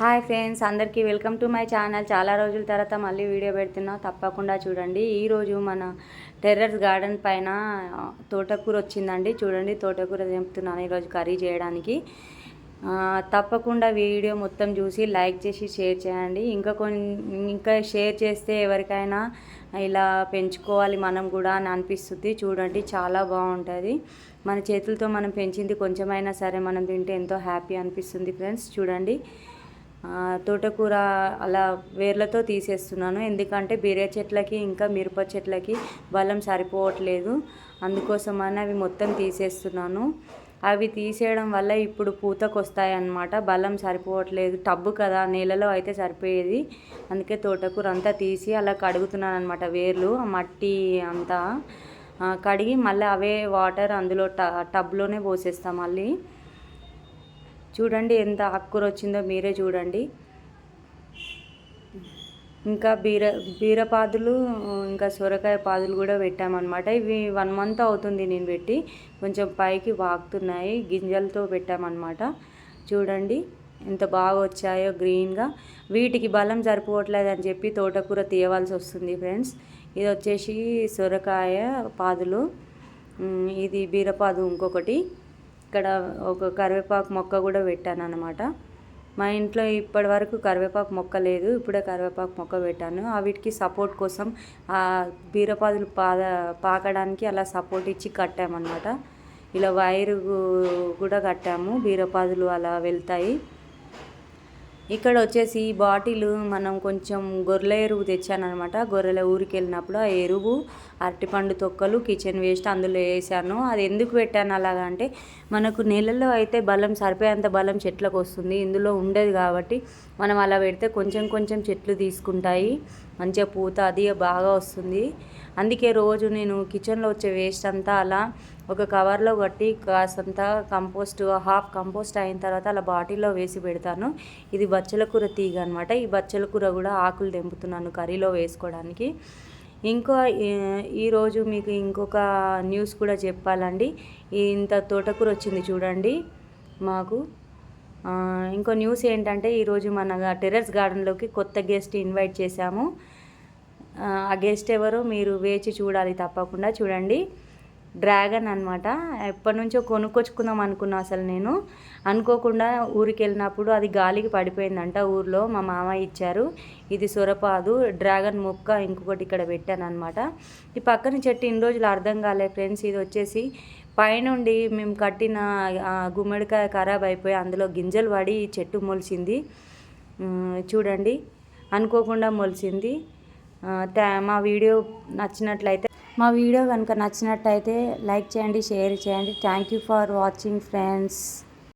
Hi friends అందరికీ welcome to my channel. చాలా రోజుల తర్వాత మళ్ళీ వీడియో పెడుతున్నా. తప్పకుండా చూడండి. ఈరోజు మన టెర్రస్ గార్డెన్ పైన తోటకూర వచ్చిందండి. చూడండి తోటకూర తెంపుతున్నాను ఈరోజు కర్రీ చేయడానికి. తప్పకుండా వీడియో మొత్తం చూసి లైక్ చేసి షేర్ చేయండి. ఇంకా కొన్ని ఇంకా షేర్ చేస్తే ఎవరికైనా ఇలా పెంచుకోవాలి మనం కూడా అని అనిపిస్తుంది. చూడండి చాలా బాగుంటుంది. మన చేతులతో మనం పెంచింది కొంచెమైనా సరే మనం తింటే ఎంతో హ్యాపీ అనిపిస్తుంది ఫ్రెండ్స్. చూడండి. తోటకూర అలా వేర్లతో తీసేస్తున్నాను. ఎందుకంటే బీరే చెట్లకి ఇంకా మిరప చెట్లకి బలం సరిపోవట్లేదు. అందుకోసమని అవి మొత్తం తీసేస్తున్నాను. అవి తీసేయడం వల్ల ఇప్పుడు పూతకు వస్తాయి అన్నమాట బలం సరిపోవట్లేదు. టబ్బు కదా నేలలో అయితే సరిపోయేది. అందుకే తోటకూర అంతా తీసి అలా కడుగుతున్నాను అనమాట వేర్లు మట్టి అంతా. కడిగి మళ్ళీ అవే వాటర్ అందులో ట టబ్లోనే పోసేస్తాం మళ్ళీ. చూడండి ఎంత ఆకుకూర వచ్చిందో మీరే చూడండి. ఇంకా బీర బీరపాదులు ఇంకా సొరకాయ పాదులు కూడా పెట్టామన్నమాట. ఇవి వన్ మంత్ అవుతుంది నేను పెట్టి కొంచెం పైకి వాగుతున్నాయి గింజలతో పెట్టామన్నమాట. చూడండి ఎంత బాగా వచ్చాయో గ్రీన్గా. వీటికి బలం సరిపోవట్లేదు అని చెప్పి తోటకూర తీయవలసి వస్తుంది ఫ్రెండ్స్. ఇది వచ్చేసి సొరకాయ పాదులు. ఇది బీరపాదు ఇంకొకటి. ఇక్కడ ఒక కరివేపాకు మొక్క కూడా పెట్టాను అనమాట మా ఇంట్లో ఇప్పటి వరకు కరివేపాకు మొక్క లేదు ఇప్పుడే కరివేపాకు మొక్క పెట్టాను. ఆ వీటికి సపోర్ట్ కోసం ఆ బీరపాదులు పాద పాకడానికి అలా సపోర్ట్ ఇచ్చి కట్టామన్నమాట. ఇలా వైరు కూడా కట్టాము బీరపాదులు అలా వెళ్తాయి. ఇక్కడ వచ్చేసి ఈ బాటిల్ మనం కొంచెం గొర్రెల ఎరువు తెచ్చానమాట గొర్రెల ఊరికి వెళ్ళినప్పుడు ఆ ఎరువు అరటిపండు తొక్కలు కిచెన్ వేస్ట్ అందులో వేసాను. అది ఎందుకు పెట్టాను అలాగా అంటే మనకు నెలలో అయితే బలం సరిపోయేంత బలం చెట్లకు వస్తుంది. ఇందులో ఉండదు కాబట్టి మనం అలా పెడితే కొంచెం కొంచెం చెట్లు తీసుకుంటాయి. మంచిగా పూత అది బాగా వస్తుంది. అందుకే రోజు నేను కిచెన్లో వచ్చే వేస్ట్ అంతా అలా ఒక కవర్లో కట్టి కాసంత కంపోస్ట్ హాఫ్ కంపోస్ట్ అయిన తర్వాత అలా బాటిల్లో వేసి పెడతాను. ఇది బచ్చల కూర తీగ అనమాట ఈ బచ్చల కూర కూడా ఆకులు తెంపుతున్నాను కర్రీలో వేసుకోవడానికి. ఇంకో ఈరోజు మీకు ఇంకొక న్యూస్ కూడా చెప్పాలండి. ఇంత తోటకూర వచ్చింది చూడండి మాకు. ఇంకో న్యూస్ ఏంటంటే ఈరోజు మన టెర్రస్ గార్డెన్లోకి కొత్త గెస్ట్ ఇన్వైట్ చేశాము. ఆ, ఆ గెస్ట్ ఎవరో మీరు వేచి చూడాలి తప్పకుండా చూడండి. డ్రాగన్ అనమాట ఎప్పటి నుంచో కొనుక్కొచ్చుకుందాం అనుకున్నా అసలు నేను. అనుకోకుండా ఊరికి వెళ్ళినప్పుడు అది గాలికి పడిపోయిందంట ఊర్లో మా మామ ఇచ్చారు. ఇది సొరపాదు డ్రాగన్ మొక్క ఇంకొకటి ఇక్కడ పెట్టాను అనమాట ఈ పక్కన చెట్టు ఇన్ని రోజులు అర్థం కాలేదు ఫ్రెండ్స్. ఇది వచ్చేసి పైనుండి మేము కట్టిన గుమ్మడికాయ ఖరాబ్ అయిపోయి అందులో గింజలు పడి చెట్టు మొలిచింది చూడండి. అనుకోకుండా మొలిచింది మా వీడియో నచ్చినట్లయితే మా వీడియో కనుక నచ్చినట్టయితే లైక్ చేయండి షేర్ చేయండి. Thank you for watching friends